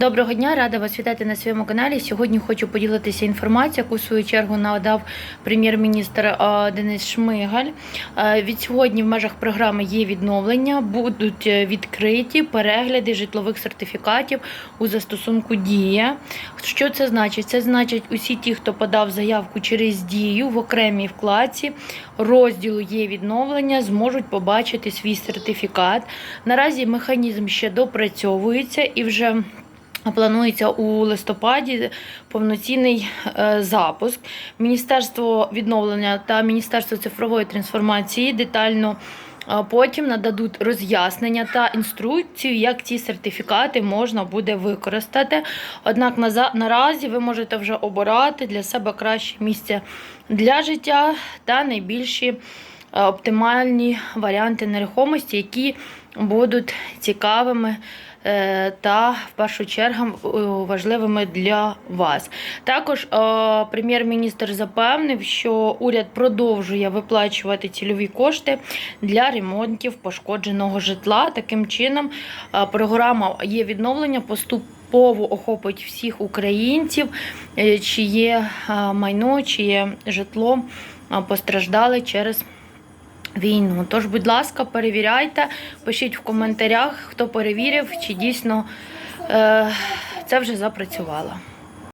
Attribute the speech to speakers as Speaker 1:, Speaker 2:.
Speaker 1: Доброго дня, рада вас вітати на своєму каналі. Сьогодні хочу поділитися інформацією, яку в свою чергу надав прем'єр-міністр Денис Шмигаль. Від сьогодні в межах програми є відновлення, будуть е, відкриті перегляди житлових сертифікатів у застосунку Дія. Що це значить? Це значить, усі ті, хто подав заявку через дію в окремій вкладці розділу є відновлення, зможуть побачити свій сертифікат. Наразі механізм ще допрацьовується і вже. Планується у листопаді повноцінний е, запуск. Міністерство відновлення та Міністерство цифрової трансформації детально е, потім нададуть роз'яснення та інструкцію, як ці сертифікати можна буде використати. Однак наразі ви можете вже обирати для себе краще місце для життя та найбільші оптимальні варіанти нерухомості, які будуть цікавими е, та в першу чергу е, важливими для вас. Також е, прем'єр-міністр запевнив, що уряд продовжує виплачувати цільові кошти для ремонтів пошкодженого житла. Таким чином, е, програма є відновлення поступово охопить всіх українців, е, чиє е, майно, чиє житло е, постраждали через війну. Тож, будь ласка, перевіряйте, пишіть в коментарях, хто перевірив, чи дійсно е, це вже запрацювало.